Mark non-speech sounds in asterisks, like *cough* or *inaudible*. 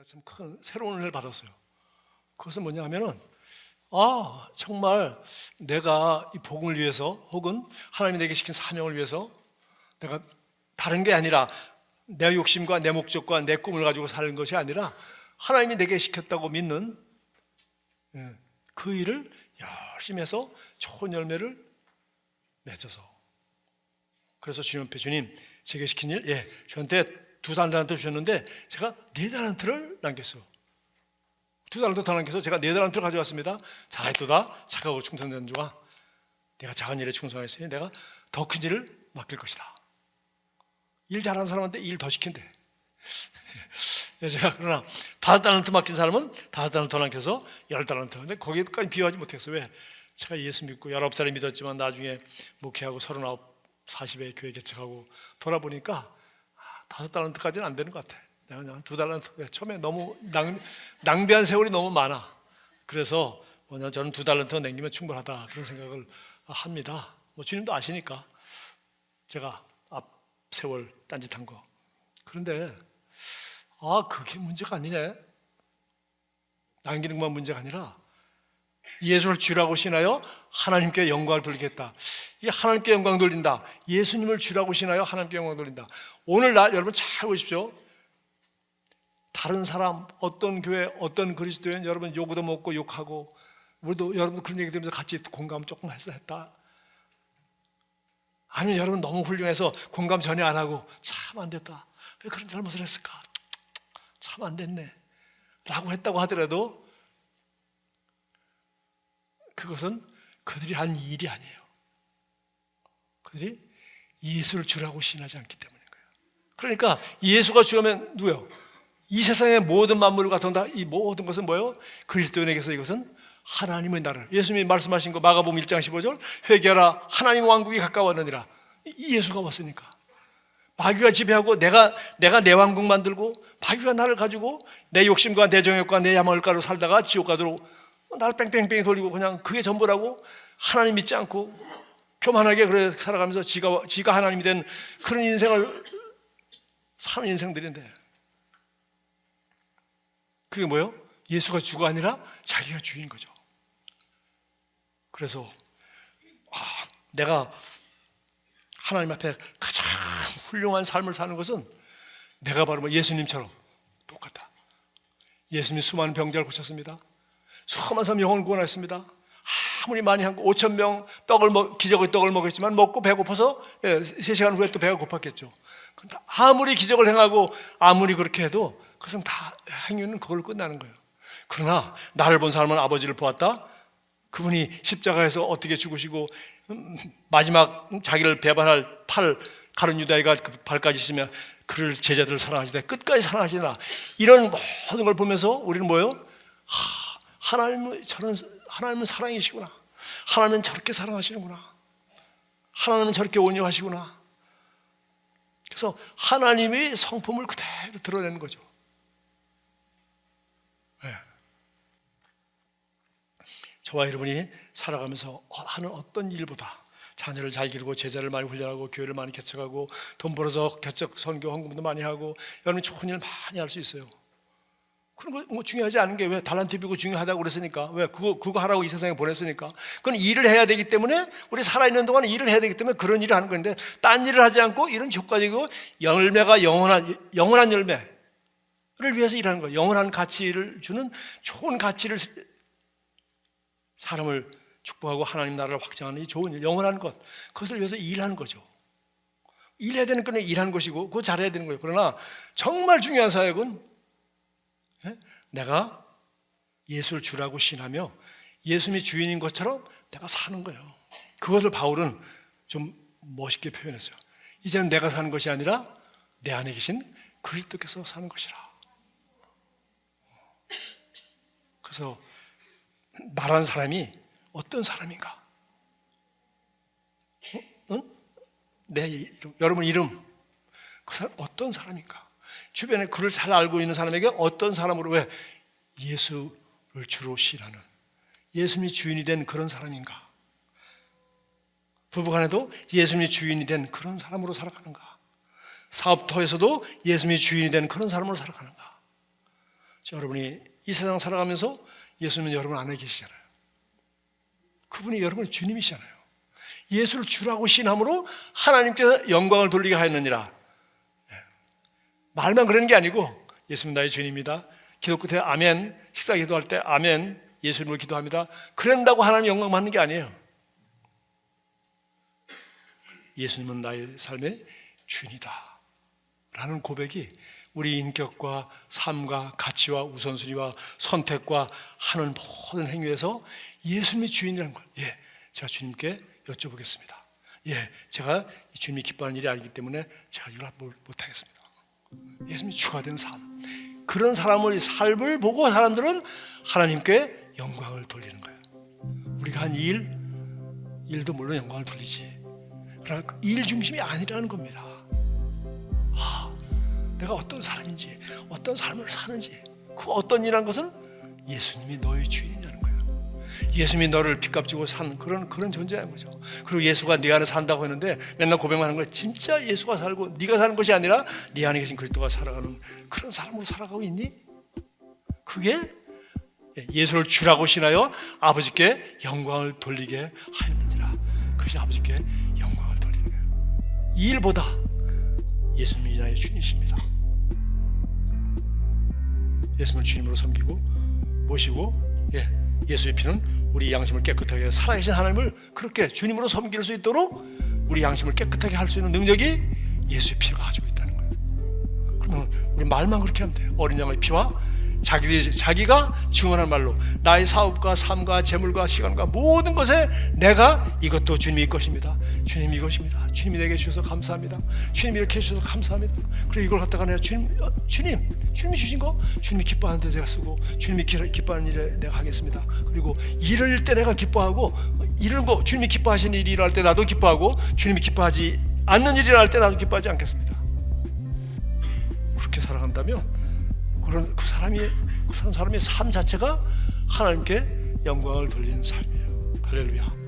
제가 참 큰 새로운 은혜를 받았어요. 그것은 뭐냐 하면은 아 정말 내가 이 복음을 위해서 혹은 하나님이 내게 시킨 사명을 위해서 내가 다른 게 아니라 내 욕심과 내 목적과 내 꿈을 가지고 사는 것이 아니라 하나님이 내게 시켰다고 믿는 예, 그 일을 열심히 해서 좋은 열매를 맺어서 그래서 주님 앞에 주님 제게 시킨 일, 예, 저한테 두 달란트 주셨는데 제가 네 달란트를 남겼어요. 두 달란트 더 남겨서 제가 네 달란트를 가져왔습니다. 잘했도다 착하고 충성된 주가 내가 작은 일에 충성했으니 내가 더 큰 일을 맡길 것이다. 일 잘하는 사람한테 일 더 시킨대. *laughs* 예, 제가 그러나 다섯 달란트 맡긴 사람은 다섯 달란트 더 남겨서 열 달란트. 근데 거기까지 비유하지 못했어요. 왜? 제가 예수 믿고 열아홉 살에 믿었지만 나중에 목회하고 서른아홉, 사십에 교회 개척하고 돌아보니까 아, 다섯 달란트까지는 안 되는 것 같아. 내가 그냥 두 달란트. 왜? 처음에 너무 낭, 낭비한 세월이 너무 많아. 그래서 뭐냐 저는 두 달란트 남기면 충분하다 그런 생각을 합니다. 뭐 주님도 아시니까 제가 앞 세월 딴짓한 거. 그런데 아 그게 문제가 아니네. 남기는 것만 문제가 아니라 예수를 주라고 신하여 하나님께 영광을 돌리겠다. 이 하나님께 영광 돌린다. 예수님을 주라고 신하여 하나님께 영광 돌린다. 오늘 날 여러분 잘 보십시오. 다른 사람, 어떤 교회, 어떤 그리스도인 여러분 욕도 먹고 욕하고 우리도 여러분 그런 얘기 들으면서 같이 공감 조금 했어 했다. 아니면 여러분 너무 훌륭해서 공감 전혀 안 하고 참 안 됐다. 왜 그런 잘못을 했을까? 참 안 됐네. 라고 했다고 하더라도 그것은 그들이 한 일이 아니에요. 그들이 예수를 주라고 신하지 않기 때문인 거예요. 그러니까 예수가 주면 누구요? 이 세상의 모든 만물을 갖다 이 모든 것은 뭐예요? 그리스도인에게서 이것은 하나님의 나라. 예수님이 말씀하신 거 마가복음 1장 15절 회개하라 하나님 왕국이 가까웠느니라. 이 예수가 왔으니까. 마귀가 지배하고 내가 내가 내 왕국 만들고 마귀가 나를 가지고 내 욕심과 내 정욕과 내 야망을 가로 살다가 지옥 가도록 나를 뺑뺑뺑 돌리고 그냥 그게 전부라고 하나님 믿지 않고 교만하게 그래 살아가면서 지가 지가 하나님이 된 그런 인생을 사는 인생들인데 그게 뭐예요? 예수가 주가 아니라 자기가 주인 거죠. 그래서 아, 내가 하나님 앞에 가장 훌륭한 삶을 사는 것은 내가 바로 뭐 예수님처럼 똑같다. 예수님이 수많은 병자를 고쳤습니다. 수많은 사람 영혼을 구원했습니다. 아무리 많이 한 거, 5천 명 떡을 먹, 기적의 떡을 먹었지만 먹고 배고파서 예, 3시간 후에 또 배가 고팠겠죠. 아무리 기적을 행하고 아무리 그렇게 해도 그것은 다 행위는 그걸로 끝나는 거예요. 그러나 나를 본 사람은 아버지를 보았다. 그분이 십자가에서 어떻게 죽으시고 음, 마지막 자기를 배반할 팔 가른 유다이가 그 발까지 있으면 그를 제자들을 사랑하시되 끝까지 사랑하시나 이런 모든 걸 보면서 우리는 뭐요? 하, 하나님은 저는 하나님은 사랑이시구나. 하나님은 저렇게 사랑하시는구나. 하나님은 저렇게 온유하시구나. 그래서 하나님이 성품을 그대로 드러내는 거죠. 네. 저와 여러분이 살아가면서 하는 어떤 일보다 자녀를 잘 기르고 제자를 많이 훈련하고 교회를 많이 개척하고 돈 벌어서 개척 선교 헌금도 많이 하고 여러분이 좋은 일 많이 할 수 있어요. 그런 거 뭐 중요하지 않은 게 왜 달란트비고 중요하다고 그랬으니까 왜 그거 그거 하라고 이 세상에 보냈으니까 그건 일을 해야 되기 때문에 우리 살아 있는 동안 일을 해야 되기 때문에 그런 일을 하는 건데 딴 일을 하지 않고 이런 효과적이고 열매가 영원한 영원한 열매를 위해서 일하는 거예요. 영원한 가치를 주는 좋은 가치를 사람을 축복하고 하나님 나라를 확장하는 이 좋은 일, 영원한 것 그것을 위해서 일하는 거죠. 일해야 되는 건 일하는 것이고 그거 잘해야 되는 거예요. 그러나 정말 중요한 사역은 예? 내가 예수를 주라고 신하며 예수님이 주인인 것처럼 내가 사는 거예요. 그것을 바울은 좀 멋있게 표현했어요. 이제는 내가 사는 것이 아니라 내 안에 계신 그리스도께서 사는 것이라. 그래서 나란 사람이 어떤 사람인가? 어? 응? 내 이름, 여러분 이름 그 사람 어떤 사람인가? 주변에 그를 잘 알고 있는 사람에게 어떤 사람으로 왜 예수를 주로 신하는 예수님이 주인이 된 그런 사람인가? 부부간에도 예수님이 주인이 된 그런 사람으로 살아가는가? 사업터에서도 예수님이 주인이 된 그런 사람으로 살아가는가? 자, 여러분이 이 세상 살아가면서 예수님은 여러분 안에 계시잖아요. 그분이 여러분의 주님이시잖아요. 예수를 주라고 신함으로 하나님께서 영광을 돌리게 하였느니라. 예. 말만 그러는 게 아니고 예수님 나의 주님이다. 기도 끝에 아멘. 식사 기도할 때 아멘. 예수님을 기도합니다. 그런다고 하나님 영광 받는 게 아니에요. 예수님은 나의 삶의 주인이다. 라는 고백이 우리 인격과 삶과 가치와 우선순위와 선택과 하는 모든 행위에서 예수님이 주인이라는 걸, 예, 제가 주님께 여쭤보겠습니다. 예, 제가 이 주님이 기뻐하는 일이 아니기 때문에 제가 이걸 못- 못하겠습니다. 예수님이 추가된 삶. 그런 사람의 삶을 보고 사람들은 하나님께 영광을 돌리는 거예요. 우리가 한 일, 일도 물론 영광을 돌리지. 그러나 그일 중심이 아니라는 겁니다. 아, 내가 어떤 사람인지, 어떤 삶을 사는지, 그 어떤 일이라는 것은 예수님이 너의 주인이라는 거예요. 예수님이 너를 빚값 지고 산 그런 그런 존재라는 거죠. 그리고 예수가 네 안에 산다고 했는데 맨날 고백만 하는 거야. 진짜 예수가 살고 네가 사는 것이 아니라 네 안에 계신 그리스도가 살아가는 그런 삶으로 살아가고 있니? 그게 예수를 주라고 신하여 아버지께 영광을 돌리게 하였느니라. 그것이 아버지께 영광을 돌리는 거예요. 이 일보다 예수님이 나의 주님이십니다. 예수님을 주님으로 섬기고 모시고 예, 예수의 피는 우리 양심을 깨끗하게 살아계신 하나님을 그렇게 주님으로 섬길 수 있도록 우리 양심을 깨끗하게 할 수 있는 능력이 예수의 피가 가지고 있다는 거예요. 그러면 우리 말만 그렇게 하면 돼요. 어린 양의 피와 자기 자기가 증언한 말로 나의 사업과 삶과 재물과 시간과 모든 것에 내가 이것도 주님이 것입니다. 주님 이것입니다. 주님이 내게 주셔서 감사합니다. 주님 이렇게 해주셔서 감사합니다. 그리고 이걸 갖다가 내가 주님 어, 주님 주님이 주신 거 주님이 기뻐하는 데 제가 쓰고 주님이 기- 기뻐하는 일에 내가 하겠습니다. 그리고 일을 때 내가 기뻐하고 이런 거 주님이 기뻐하시는 일이 일어날 때 나도 기뻐하고 주님이 기뻐하지 않는 일이 일어날 때 나도 기뻐하지 않겠습니다. 그렇게 살아간다면 그런 그 사람이 그런 사람의 삶 자체가 하나님께 영광을 돌리는 삶이에요. 할렐루야.